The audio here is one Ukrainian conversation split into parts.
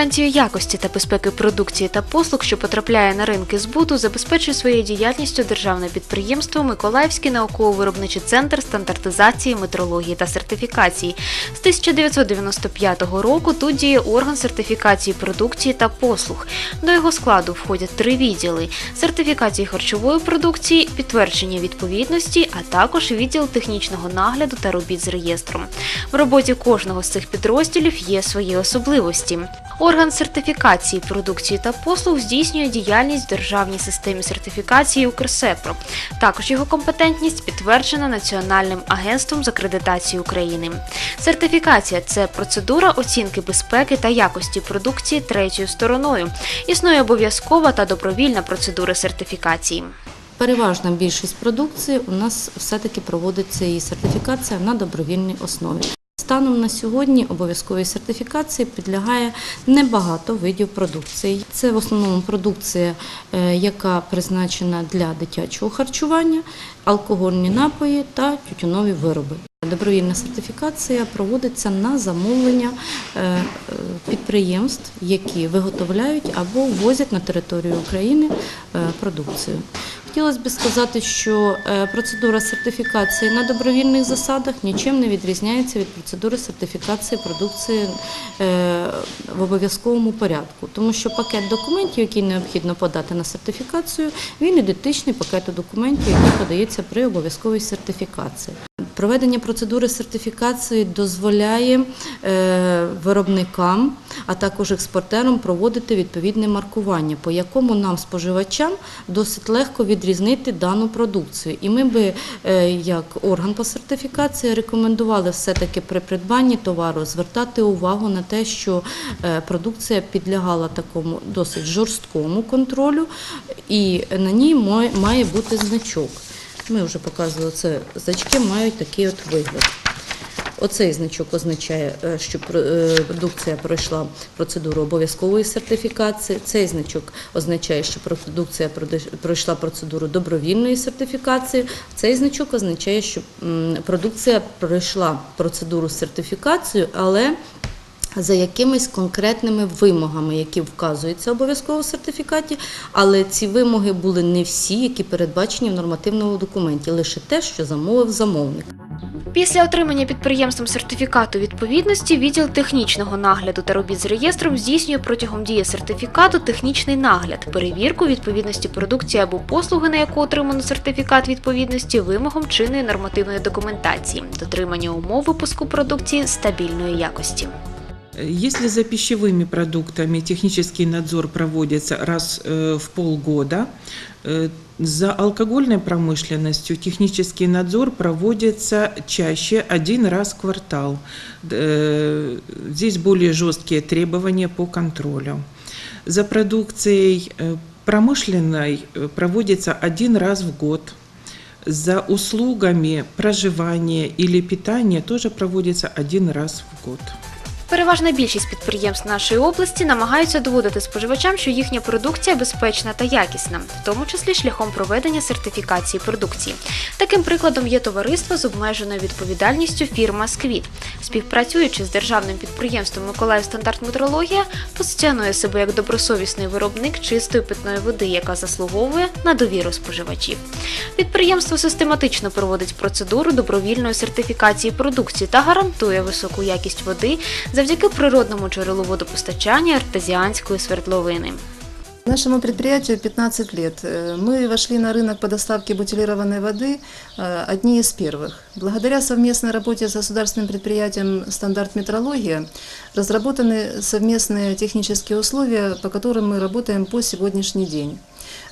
гарантію якості та безпеки продукції та послуг, що потрапляє на ринки збуту, забезпечує своєю діяльністю державне підприємство Миколаївський науково-виробничий центр стандартизації, метрології та сертифікації. З 1995 року тут діє орган сертифікації продукції та послуг. До його складу входять три відділи: сертифікації харчової продукції, підтвердження відповідності, а також відділ технічного нагляду та робіт з реєстром. В роботі кожного з цих підрозділів є свої особливості. Орган сертифікації продукції та послуг здійснює діяльність в державній системі сертифікації Укрсепро. Також його компетентність підтверджена Національним агентством з акредитації України. Сертифікація це процедура оцінки безпеки та якості продукції третьою стороною. Існує обов'язкова та добровільна процедура сертифікації. Переважна більшість продукції у нас все-таки проводиться її сертифікація на добровільній основі. Станом на сьогодні обов'язковій сертифікації підлягає небагато видів продукції. Це в основному продукція, е, яка призначена для дитячого харчування, алкогольні напої та тютюнові вироби. Добровільна сертифікація проводиться на замовлення е, е, підприємств, які виготовляють або ввозять на територію України продукцію. Хотілося б сказати, що е, процедура сертифікації на добровільних засадах нічим не відрізняється від процедури сертифікації продукції е, в обов'язковому порядку, тому що пакет документів, який необхідно подати на сертифікацію, він ідентичний пакету документів, який подається при обов'язковій сертифікації. Проведення процедури сертифікації дозволяє е, виробникам, а також експортерам проводити відповідне маркування, по якому нам, споживачам, досить легко відрізнити дану продукцію. І ми би, е, як орган по сертифікації, рекомендували все-таки при придбанні товару звертати увагу на те, що е, продукція підлягала такому досить жорсткому контролю, і на ній має- має бути значок. Ми вже показували це. Значки мають такий от вигляд. Оцей значок означає, е, що е, продукція пройшла процедуру обов'язкової сертифікації. Цей значок означає, що продукція пройшла процедуру добровільної сертифікації. Цей значок означає, що продукція пройшла процедуру сертифікації, але за якимись конкретними вимогами, які вказуються обов'язково в сертифікаті, але ці вимоги були не всі, які передбачені в нормативному документі, лише те, що замовив замовник. Після отримання підприємством сертифікату відповідності відділ технічного нагляду та робіт з реєстром здійснює протягом дії сертифікату технічний нагляд, перевірку відповідності продукції або послуги, на яку отримано сертифікат відповідності вимогам чинної нормативної документації, дотримання умов випуску продукції стабільної якості. Если за пищевыми продуктами технический надзор проводится раз э, в полгода, э, за алкогольной промышленностью технический надзор проводится чаще один раз в квартал. Э, Здесь более жесткие требования по контролю. За продукцией промышленной проводится один раз в год. За услугами проживания или питания тоже проводится один раз в год. Переважна більшість підприємств нашої області намагаються доводити споживачам, що їхня продукція безпечна та якісна, в тому числі шляхом проведення сертифікації продукції. Таким прикладом є товариство з обмеженою відповідальністю фірма Сквіт. Співпрацюючи з державним підприємством Миколаїв стандарт метрологія, позиціонує себе як добросовісний виробник чистої питної води, яка заслуговує на довіру споживачів. Підприємство систематично проводить процедуру добровільної сертифікації продукції та гарантує високу якість води завдяки природному джерелу водопостачання артезіанської свердловини. Нашему предприятию 15 лет. Э, Мы вошли на рынок по доставке бутилированной воды э, одни из первых. Благодаря совместной работе с государственным предприятием «Стандарт метрология» разработаны совместные технические условия, по которым мы работаем по сегодняшний день.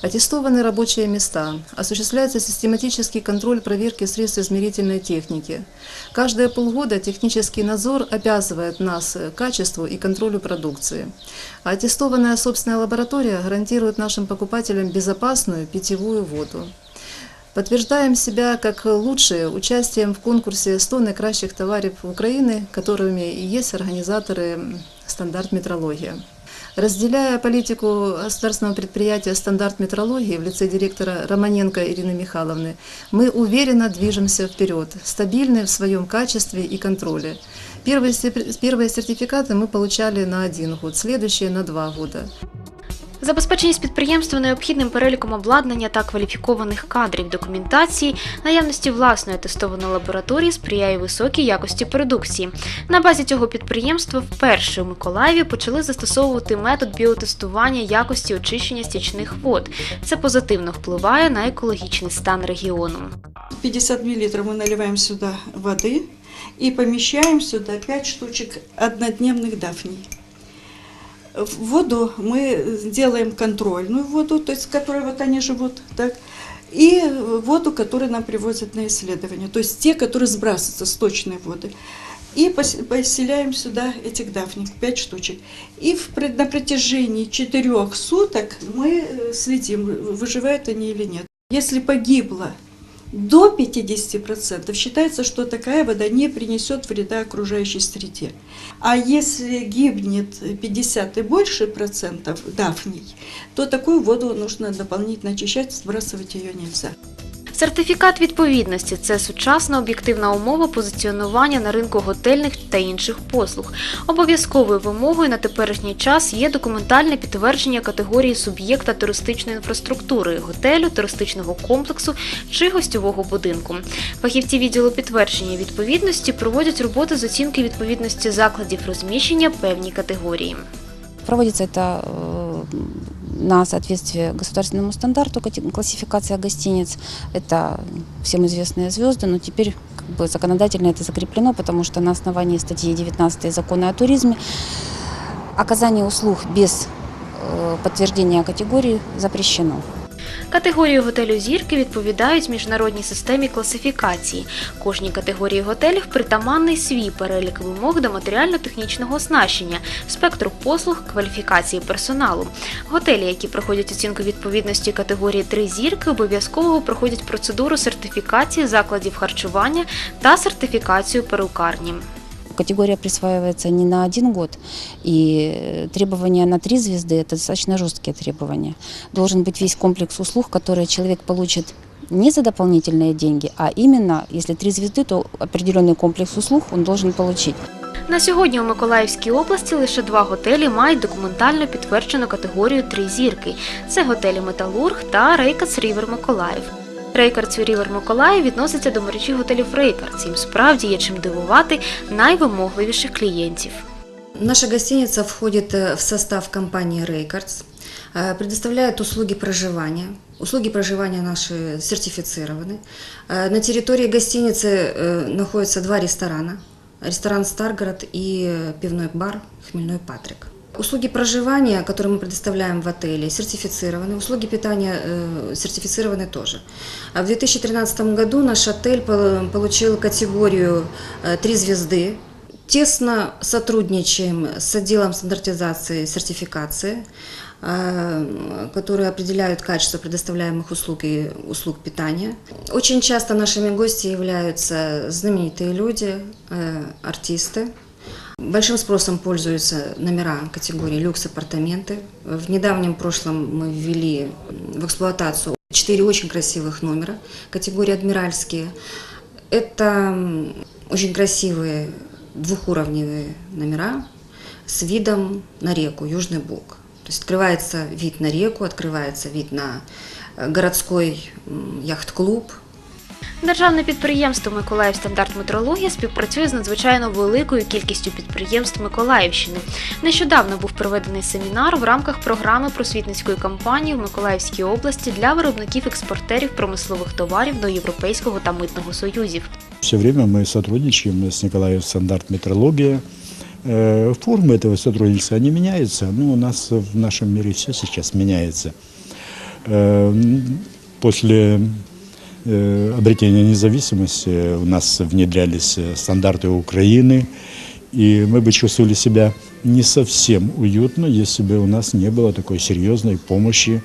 Аттестованы рабочие места, осуществляется систематический контроль проверки средств измерительной техники. Каждые полгода технический надзор обязывает нас качеству и контролю продукции. Аттестованная собственная лаборатория гарантирует нашим покупателям безопасную питьевую воду. Подтверждаем себя как лучшие участием в конкурсе 100 наикращих товаров Украины, которыми и есть организаторы стандарт метрология. Разделяя политику государственного предприятия «Стандарт метрологии» в лице директора Романенко Ирины Михайловны, мы уверенно движемся вперед, стабильны в своем качестве и контроле. Первые, сер- первые сертификаты мы получали на один год, следующие на два года. Забезпеченість підприємства необхідним переліком обладнання та кваліфікованих кадрів документації, наявності власної тестованої лабораторії сприяє високій якості продукції. На базі цього підприємства вперше у Миколаєві почали застосовувати метод біотестування якості очищення стічних вод. Це позитивно впливає на екологічний стан регіону. 50 мл мы наливаем сюда воды и помещаем сюда 5 штучек однодневных дафней. В воду мы делаем контрольную воду, то есть в которой вот они живут, так, и воду, которую нам привозят на исследование, то есть те, которые сбрасываются, сточные воды. И пос- поселяем сюда этих дафний, 5 штучек. И в, пред- на протяжении 4 суток мы э, следим, выживают они или нет. Если погибло до 50% считается, что такая вода не принесет вреда окружающей среде. А если гибнет 50 и больше процентов дафний, то такую воду нужно дополнительно очищать, сбрасывать ее нельзя. Сертифікат відповідності це сучасна об'єктивна умова позиціонування на ринку готельних та інших послуг. Обов'язковою вимогою на теперішній час є документальне підтвердження категорії суб'єкта туристичної інфраструктури готелю, туристичного комплексу чи гостьового будинку. Фахівці відділу підтвердження відповідності проводять роботи з оцінки відповідності закладів розміщення певній категорії. Проводится это э, на соответствие государственному стандарту кати- классификация гостиниц. Это всем известные звезды, но теперь как бы законодательно это закреплено, потому что на основании статьи 19 закона о туризме оказание услуг без э, подтверждения категории запрещено. Категорії готелю зірки відповідають міжнародній системі класифікації. Кожній категорії готелів притаманний свій перелік вимог до матеріально-технічного оснащення, спектру послуг, кваліфікації персоналу. Готелі, які проходять оцінку відповідності категорії 3 зірки, обов'язково проходять процедуру сертифікації закладів харчування та сертифікацію перукарні Категория присваивается не на один год, и э, требования на три звезды – это достаточно жесткие требования. Должен быть весь комплекс услуг, которые человек получит не за дополнительные деньги, а именно, если три звезды, то определенный комплекс услуг он должен получить. На сьогодні у Миколаївській області лише два готелі мають документально підтверджену категорію три зірки. Це готелі Металург та Рейкац Рівер Миколаїв. Рейкардс Рівер Миколаїв відноситься до мережі готелів Рейкардс. Їм справді є чим дивувати найвимогливіших клієнтів. Наша гостиница входит э, в состав компании Рейкардс, э, предоставляет услуги проживания. Услуги проживания наши сертифицированы. Э, На территории гостиницы э, находятся два ресторана. Ресторан «Старгород» и э, пивной бар «Хмельной Патрик». Услуги проживания, которые мы предоставляем в отеле, сертифицированы. Услуги питания э, сертифицированы тоже. А в 2013 году наш отель пол- получил категорию э, «Три звезды». Тесно сотрудничаем с отделом стандартизации и сертификации, э, которые определяют качество предоставляемых услуг и услуг питания. Очень часто нашими гостями являются знаменитые люди, э, артисты. Большим спросом пользуются номера категории люкс-апартаменты. В недавнем прошлом мы ввели в эксплуатацию четыре очень красивых номера категории «Адмиральские». Это очень красивые двухуровневые номера с видом на реку Южный Буг. То есть открывается вид на реку, открывается вид на э, городской яхт-клуб, Державне підприємство Миколаїв стандарт метрологія співпрацює з надзвичайно великою кількістю підприємств Миколаївщини. Нещодавно був проведений семінар в рамках програми просвітницької кампанії в Миколаївській області для виробників-експортерів промислових товарів до Європейського та Митного союзів. Все время мы сотрудничаем с Николаев стандарт метрология. Э, Формы этого сотрудничества, они меняются. Ну, у нас в нашем мире все сейчас меняется. Э, м, После э, обретения независимости у нас внедрялись э, стандарты Украины, и мы бы чувствовали себя не совсем уютно, если бы у нас не было такой серьезной помощи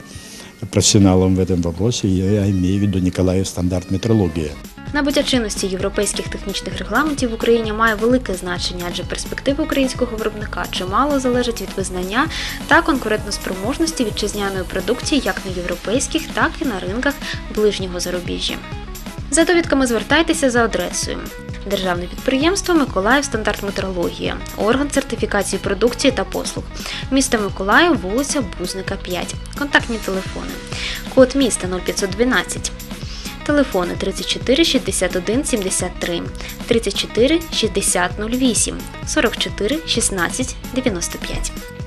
профессионалам в этом вопросе. Я имею в виду Николаев стандарт метрология. Набуття чинності європейських технічних регламентів в Україні має велике значення, адже перспективи українського виробника чимало залежать від визнання та конкурентноспроможності вітчизняної продукції як на європейських, так і на ринках ближнього зарубіжжя. За довідками звертайтеся за адресою. Державне підприємство Миколаїв стандарт метрологія, орган сертифікації продукції та послуг. Місто Миколаїв, вулиця Бузника 5. Контактні телефони. Код міста 0512. Телефони 34 61 73, 34 60 08, 44 16 95.